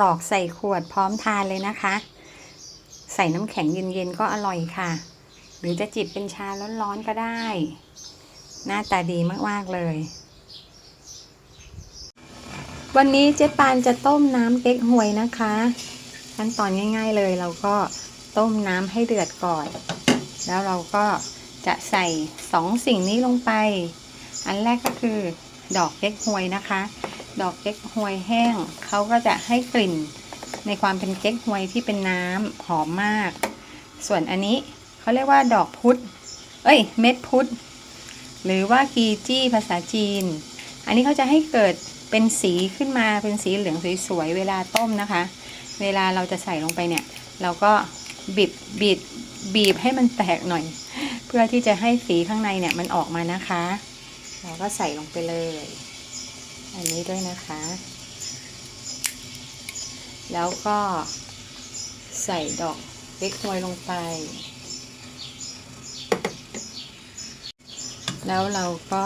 กรอกใส่ขวดพร้อมทานเลยนะคะ ใส่น้ำแข็งเย็นๆก็อร่อยค่ะ หรือจะจิบเป็นชาร้อนๆก็ได้ หน้าตาดีมากๆเลย วันนี้เจ๊ปานจะต้มน้ำเก๊กฮวยนะคะ ขั้นตอนง่าย ๆเลยเราก็ต้มน้ำให้เดือดก่อน แล้วเราก็จะใส่สองสิ่งนี้ลงไป อันแรกก็คือดอกเก๊กฮวยนะคะ ดอกเก๊กฮวยแห้ง เขาก็จะให้กลิ่นในความเป็นเก๊กฮวยที่เป็นน้ำหอมมาก ส่วนอันนี้เขาเรียกว่าดอกพุธเอ้ย เม็ดพุธหรือว่ากีจี้ภาษาจีน อันนี้เขาจะให้เกิดเป็นสีขึ้นมาเป็นสีเหลืองสวยๆ เวลาต้มนะคะ เวลาเราจะใส่ลงไปเนี่ย เราก็บีบบีบบีบให้มันแตกหน่อย เพื่อที่จะให้สีข้างในเนี่ยมันออกมานะคะ เราก็ใส่ลงไปเลย อันนี้ด้วยนะคะ แล้วก็ใส่ดอกเล็กฮวยลงไป แล้วเราก็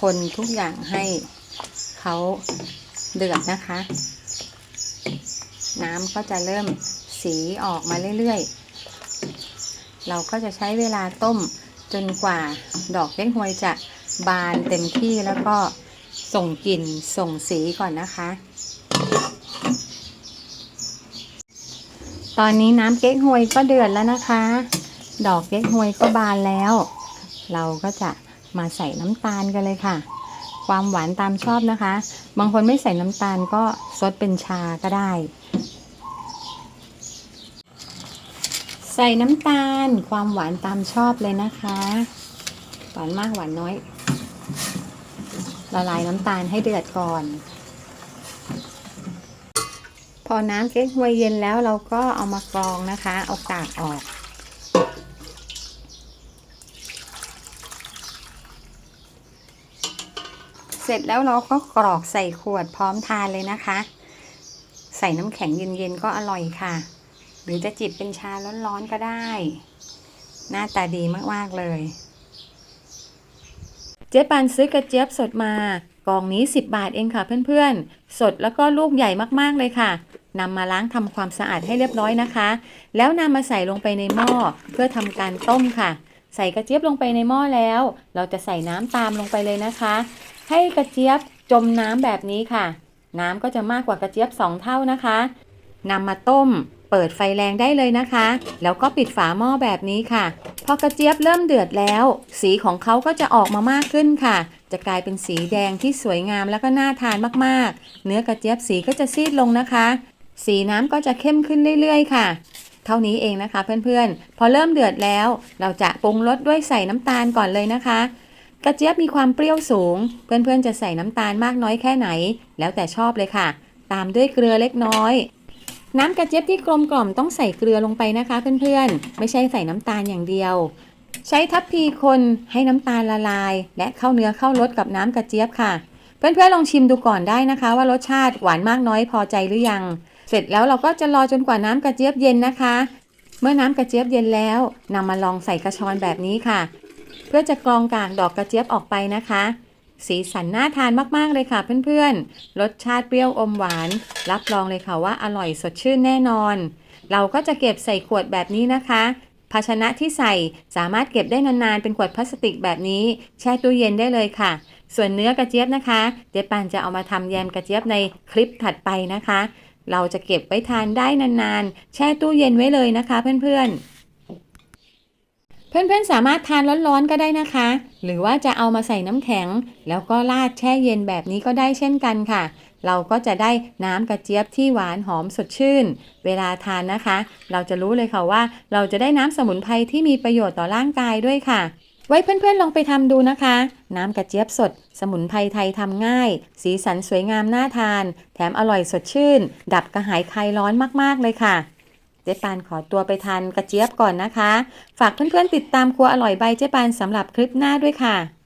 คนทุกอย่างให้เขาเดือดนะคะ น้ำก็จะเริ่มสีออกมาเรื่อยๆ เราก็จะใช้เวลาต้มจนกว่าดอกเล็กฮวยจะบานเต็มที่แล้วก็ ส่งกลิ่นส่งสีก่อนนะคะ ตอนนี้น้ำเก๊กฮวยก็เดือดแล้วนะคะ ดอกเก๊กฮวยก็บานแล้ว เราก็จะมาใส่น้ำตาลกันเลยค่ะ ความหวานตามชอบนะคะ บางคนไม่ใส่น้ำตาลก็ซดเป็นชาก็ได้ ใส่น้ำตาลความหวานตามชอบเลยนะคะ หวานมากหวานน้อย ละลายน้ำตาลให้เดือดก่อน พอน้ำเก๊กฮวยเย็นแล้วเราก็เอามากรองนะคะ เอากากออก เสร็จแล้วเราก็กรอกใส่ขวดพร้อมทานเลยนะคะ ใส่น้ำแข็งเย็นๆก็อร่อยค่ะ หรือจะจิบเป็นชาร้อนๆก็ได้ หน้าตาดีมากๆเลย เจ๊ปันซื้อกระเจี๊ยบสดมากล่องนี้ 10 บาทเองค่ะเพื่อนๆ สดแล้วก็ลูกใหญ่มากๆเลยค่ะนำมาล้างทำความสะอาดให้เรียบร้อยนะคะ แล้วนำมาใส่ลงไปในหม้อเพื่อทำการต้มค่ะ ใส่กระเจี๊ยบลงไปในหม้อแล้ว เราจะใส่น้ำตามลงไปเลยนะคะ ให้กระเจี๊ยบจมน้ำแบบนี้ค่ะ น้ำก็จะมากกว่ากระเจี๊ยบ 2 เท่านะคะนำมาต้ม เปิดไฟแรงได้เลยนะคะ แล้วก็ปิดฝาหม้อแบบนี้ค่ะ พอกระเจี๊ยบเริ่มเดือดแล้ว สีของเขาก็จะออกมามากขึ้นค่ะ จะกลายเป็นสีแดงที่สวยงามแล้วก็น่าทานมากๆ เนื้อกระเจี๊ยบสีก็จะซีดลงนะคะ สีน้ำก็จะเข้มขึ้นเรื่อยๆ ค่ะ เท่านี้เองนะคะเพื่อนๆ พอเริ่มเดือดแล้ว เราจะปรุงรสด้วยใส่น้ำตาลก่อนเลยนะคะกระเจี๊ยบมีความเปรี้ยวสูง เพื่อนๆ จะใส่น้ำตาลมากน้อยแค่ไหน แล้วแต่ชอบเลยค่ะ ตามด้วยเกลือเล็กน้อย น้ำกระเจี๊ยบที่กลมกล่อมต้องใส่เกลือลงไปนะคะเพื่อนๆ ไม่ใช่ใส่น้ำตาลอย่างเดียว ใช้ทัพพีคนให้น้ำตาลละลาย และเข้าเนื้อเข้ารสกับน้ำกระเจี๊ยบค่ะ เพื่อนๆลองชิมดูก่อนได้นะคะ ว่ารสชาติหวานมากน้อยพอใจหรือยัง เสร็จแล้วเราก็จะรอจนกว่าน้ำกระเจี๊ยบเย็นนะคะ เมื่อน้ำกระเจี๊ยบเย็นแล้วนำมาลองใส่กระชอนแบบนี้ค่ะ เพื่อจะกรองกากดอกกระเจี๊ยบออกไปนะคะ สีสันน่าทานมาก ๆ เลยค่ะเพื่อนๆ รสชาติเปรี้ยวอมหวาน รับรองเลยค่ะว่าอร่อยสดชื่นแน่นอน เราก็จะเก็บใส่ขวดแบบนี้นะคะ ภาชนะที่ใส่สามารถเก็บได้นาน ๆ เป็นขวดพลาสติกแบบนี้ แช่ตู้เย็นได้เลยค่ะ ส่วนเนื้อกระเจี๊ยบนะคะ เจ๊ปานจะเอามาทำแยมกระเจี๊ยบในคลิปถัดไปนะคะ เราจะเก็บไว้ทานได้นานๆ แช่ตู้เย็นไว้เลยนะคะเพื่อนๆ เพื่อนๆสามารถทานร้อนๆก็ได้นะคะ หรือว่าจะเอามาใส่น้ำแข็ง แล้วก็ราดแช่เย็นแบบนี้ก็ได้เช่นกันค่ะ เราก็จะได้น้ำกระเจี๊ยบที่หวานหอมสดชื่น เวลาทานนะคะ เราจะรู้เลยค่ะว่า เราจะได้น้ำสมุนไพรที่มีประโยชน์ต่อร่างกายด้วยค่ะ ไว้เพื่อนๆลองไปทำดูนะคะ น้ำกระเจี๊ยบสด สมุนไพรไทยทำง่าย สีสันสวยงามน่าทาน แถมอร่อยสดชื่น ดับกระหายคลายร้อนมากๆเลยค่ะ เจ๊ปานขอตัวไปทานกระเจี๊ยบก่อนนะคะ ฝากเพื่อนๆติดตามครัวอร่อยใบเจ๊ปานสำหรับคลิปหน้าด้วยค่ะ